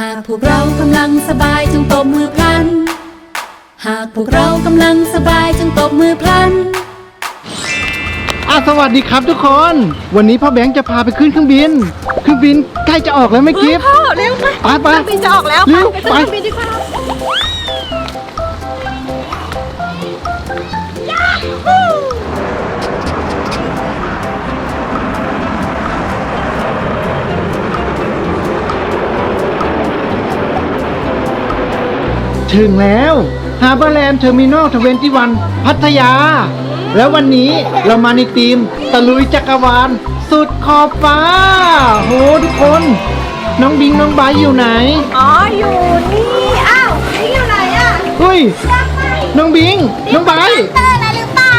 หากพวกเรากำลังสบายจงตบมือพลัน หากพวกเรากำลังสบายจงตบมือพลัน อะสวัสดีครับทุกคน วันนี้พ่อแบงค์จะพาไปขึ้นเครื่องบินเครื่องบินใกล้จะออกแล้วไม่กิฟพ่อเร็วไปไปไป เครื่องบินจะออกแล้วเร็วไปขึ้นไปเครื่องบินดีกว่า ถึงแล้วฮาร์เบอร์แลนด์เทอร์มินอลทเวนตี้วันพัทยา แล้ววันนี้เรามาในทีมตะลุยจักรวาล สุดขอบฟ้า โหทุกคน น้องบิงน้องไบร์ทอยู่ไหน อ๋ออยู่นี่อ้าวนี่อยู่ไหนอะเฮ้ย น้องบิง น้องไบร์ทเตอร์นะหรือเปล่า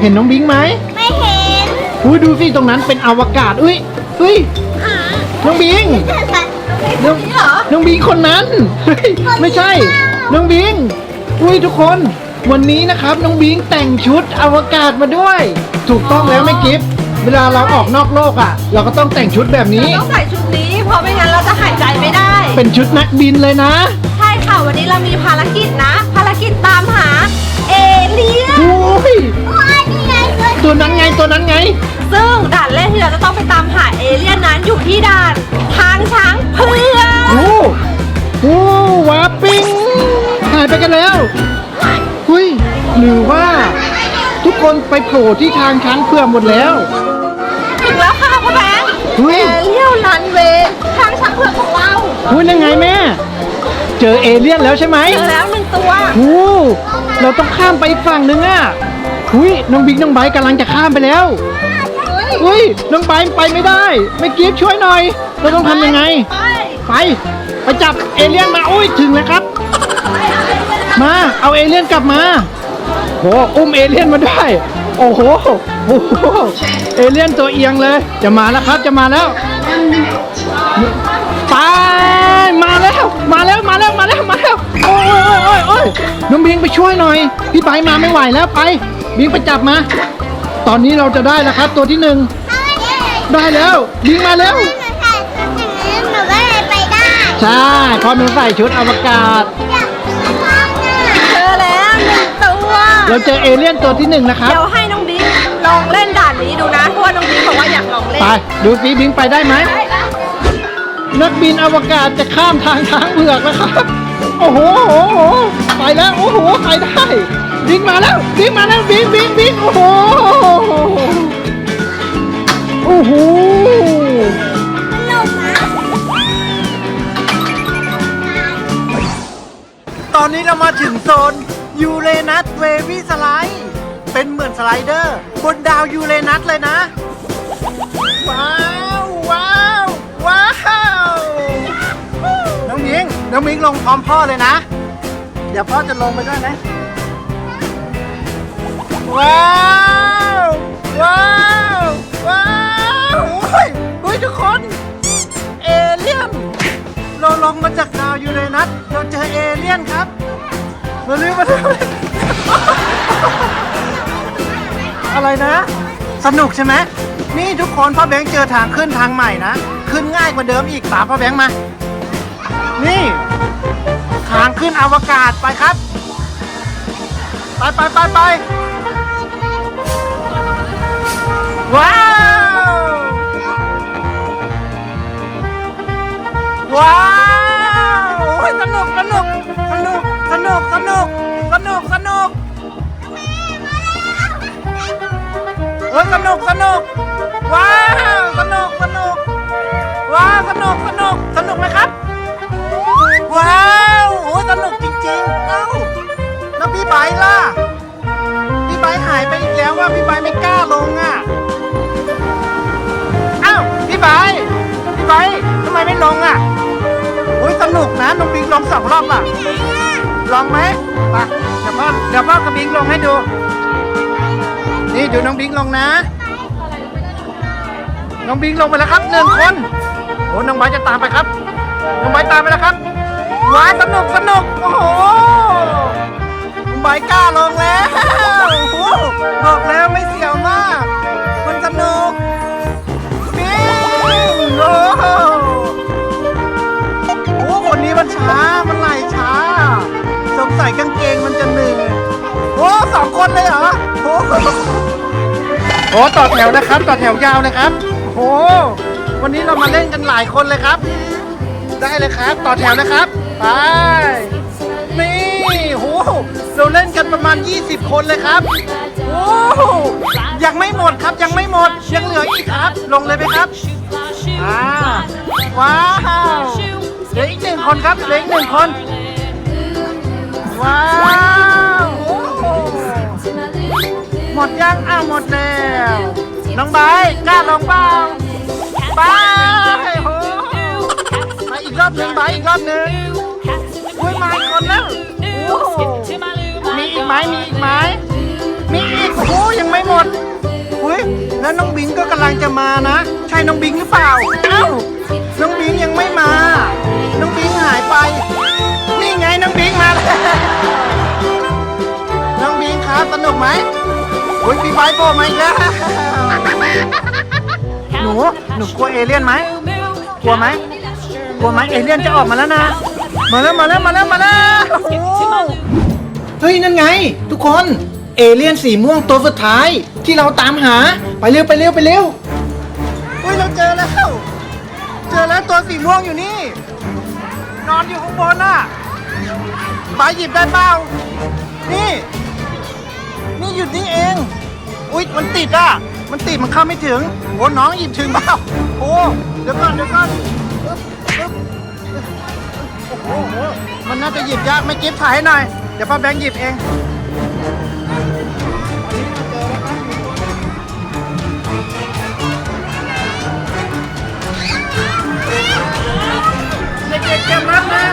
เห็นน้องบิงไหมไม่เห็นอุ้ยดูสิตรงนั้นเป็นอวกาศอุ้ยเฮ้ยอ่าน้องบิงน้องนี่เหรอ น้องบิงคนนั้นเฮ้ยไม่ใช่ น้องบิงอุ้ยทุกคน วันนี้นะครับน้องบิงแต่งชุดอวกาศมาด้วย ถูกต้องแล้วไม่กิฟเวลาเราออกนอกโลกอะ เราก็ต้องแต่งชุดแบบนี้ ต้องใส่ชุดนี้ เพราะไม่งั้นเราจะหายใจไม่ได้ เป็นชุดนักบินเลยนะ ใช่ค่ะวันนี้เรามีภารกิจนะ ภารกิจตามหาเอเลี่ยนโอ้ยว้านี่ไงตัวนั้นไงตัวนั้นไง ซึ่งด่านแรกที่เราจะต้องไปตามหาเอเลี่ยนนั้นอยู่ที่ด่าน ทางช้างเผือกโอ้โหวาปิ้ง หายไปกันแล้วหุยหรือว่าทุกคนไปโผล่ที่ทางช้างเผือกหมดแล้ว ถึงแล้วค่ะพ่อแบงค์เฮ้ยเอเลี่ยนรันเวย์ทางช้างเผือกของเราหุยนั่นไงแม่ เจอเอเลี่ยนแล้วใช่ไหมเจอแล้วหนึ่งตัวโอ้เราต้องข้ามไปอีกฝั่งหนึ่งอะหุยน้องบิ๊กน้องไบร์ทกำลังจะข้ามไปแล้วหุยน้องไบร์ทไปไม่ได้ไม่กิฟช่วยหน่อย เราต้องทำยังไงไปไป ไปจับเอเลี่ยนมาอุ้ยถึงแล้วครับ มา เอาเอเลี่ยนกลับมาโหอุ้มเอเลี่ยนมาได้ โอ้โหโอ้โหเอเลี่ยนตัวเอียงเลย จะมาแล้วครับจะมาแล้วไปมาแล้วมาแล้วมาแล้วมาแล้วมาแล้วโอ้ยโอ้ยโอ้ยโอ้ยน้องบิงไปช่วยหน่อย พี่ไบร์ทมาไม่ไหวแล้วไป บิงไปจับมา ตอนนี้เราจะได้แล้วครับ ตัวที่หนึ่งได้แล้วบิงมาแล้วหนูก็เลยไปได้ใช่เพราะหนูใส่ชุดอวกาศ เราเจอเอเลี่ยนตัวที่หนึ่งนะครับ เดี๋ยวให้น้องบิ๊กลองเล่นด่านนี้ดูนะ เพราะว่าน้องบิ๊กบอกว่าอยากลองเล่นไป ดูสิบิงไปได้ไหม ได้นะนักบินอวกาศจะข้ามทางช้างเผือกแล้วครับ โอ้โหโอ้โห ไปแล้ว โอ้โห ไปได้ บิงมาแล้ว บิงมาแล้ว บิงบิงบิงโอ้โห โอ้โห ตอนนี้เรามาถึงโซน ยูเรนัสเววีสไลด์ เป็นเหมือนสไลเดอร์ บนดาวยูเรนัสเลยนะ ว้าว ว้าว ว้าว น้องมิง น้องมิงลงพร้อมพ่อเลยนะ เดี๋ยวพ่อจะลงไปด้วยนะ ว้าว มาเร็วมาเร็วอะไรนะ สนุกใช่ไหมนี่ทุกคนพ่อแบงค์เจอทางขึ้นทางใหม่นะ ขึ้นง่ายกว่าเดิมอีกตามพ่อแบงค์มา นี่ ทางขึ้นอวกาศไปครับ ไปไปไปไปว้าว ว้าว สนุกสนุกว้าวสนุกสนุกว้าวสนุกสนุกสนุกไหมครับ ว้าวโอ้ยสนุกจริงๆเอ้าแล้วพี่ไบร์ทล่ะพี่ไบร์ทหายไปอีกแล้วว่าพี่ไบร์ทไม่กล้าลงอะเอ้าพี่ไบร์ทพี่ไบร์ททำไมไม่ลงอะอุ้ยสนุกนะน้องบิงลงสองรอบอะลองไหมไปเดี๋ยวพ่อเดี๋ยวพ่อกับบิงลงให้ดู นี่ดูน้องบิงลงนะ น้องบิงลงไปแล้วครับหนึ่งคนโอ้น้องไบร์ทจะตามไปครับ น้องไบร์ทตามไปแล้วครับว้าสนุกสนุกโอ้โหน้องไบร์ทกล้าลงแล้วโอ้โหบอกแล้วไม่เสียวมาก มันสนุกบิงโอ้โหโอ้โหช้ามันไหลช้า สงสัยกางเกงมันจะเหนื่อยโอ้สองคนเลยเหรอโอ้โอ้ต่อแถวนะครับ ต่อแถวยาวนะครับโอ้วันนี้เรามาเล่นกันหลายคนเลยครับ ได้เลยครับ ต่อแถวนะครับ ไป นี่โหเราเล่นกันประมาณ 20 คนเลยครับโอ้ยังไม่หมดครับ ยังไม่หมดยังเหลืออีกครับ ลงเลยไหมครับอ่าว้าวเหลืออีกหนึ่งคนครับเหลืออีกหนึ่งคน ว้าว หหมดยังอ้าวหมดแล้ว น้องใบร์ทกล้าลงเปล่าไปโอ้มาอีกรอบหนึ่งใบร์ทอีกรอบหนึ่งอุ้ยมาอีกคนแล้วโอ้โหมีอีกไหมมีอีกไหมมีอีกโอ้โหยังไม่หมดอุ้ยแล้วน้องบิงก็กำลังจะมานะ ใช่น้องบิงหรือเปล่าเอ้าน้องบิงยังไม่มา น้องบิงหายไป นี่ไงน้องบิงมาแล้วน้องบิงครับสนุกไหม อุ้ยพี่ไบร์ทโผล่มาอีกแล้ว หนู หนูกลัวเอเลี่ยนไหม กลัวไหม กลัวไหมเอเลี่ยนจะออกมาแล้วนะ มาแล้วมาแล้วมาแล้วมาแล้วโอ้โหเฮ้ยนั่นไง ทุกคน เอเลี่ยนสีม่วงตัวสุดท้ายที่เราตามหา ไปเร็วไปเร็วไปเร็วเฮ้ยเราเจอแล้ว เจอแล้วตัวสีม่วงอยู่นี่ นอนอยู่ข้างบนน่ะบายหยิบได้เปล่า นี่ นี่หยุดนี่เอง อุ๊ย มันติดอะ มันติดมันเข้าไม่ถึงโอ้น้องหยิบถึงเปล่าโอ้เดี๋ยวก่อนเดี๋ยวก่อนอึ๊บอึ๊บโอ้โหโอ้โหมันน่าจะหยิบยากไม่กิฟถ่ายให้หน่อย เดี๋ยวป้าแบงค์หยิบเองเด็กๆเตรียมรับนะ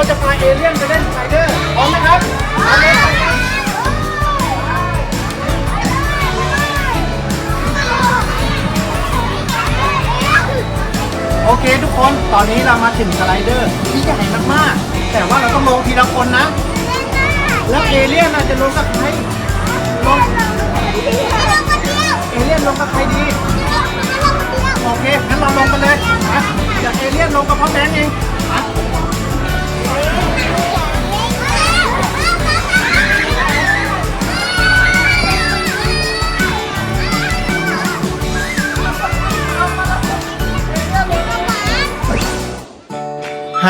เราจะพาเอเลี่ยนไปเล่นสไลเดอร์พร้อมไหมครับพร้อมเครับโอเคทุกคน ตอนนี้เรามาถึงสไลเดอร์ที่ใหญ่มากๆ แต่ว่าเราต้องลงทีละคนนะ แล้วเอเลี่ยนน่ะจะลงกับใครลงเอเลี่ยนลงกับใครดี โอเค งั้นเราลงกันเลยนะเดี๋ยวเอเลี่ยนลงกับพ่อแบงค์เอง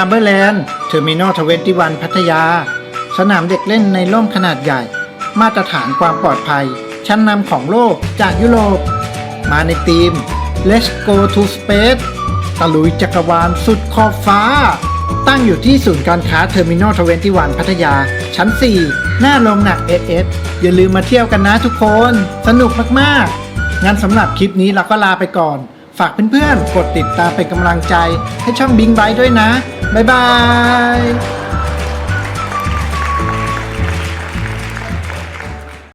าร์เบอร์แลนด์เทอร์มินอล21พัทยา สนามเด็กเล่นในร่มขนาดใหญ่ มาตรฐานความปลอดภัย ชั้นนำของโลกจากยุโรป มาในทีม Let's go to space ตะลุยจักรวาลสุดขอบฟ้า ตั้งอยู่ที่ศูนย์การค้าเทอร์มินอล21พัทยา ชั้น 4 หน้าโรงหนัก SS อย่าลืมมาเที่ยวกันนะทุกคน สนุกมากๆ งั้นสำหรับคลิปนี้เราก็ลาไปก่อน ฝากเพื่อนๆ กดติดตามเป็นกำลังใจให้ช่องบิงไบด้วยนะ บ๊ายบาย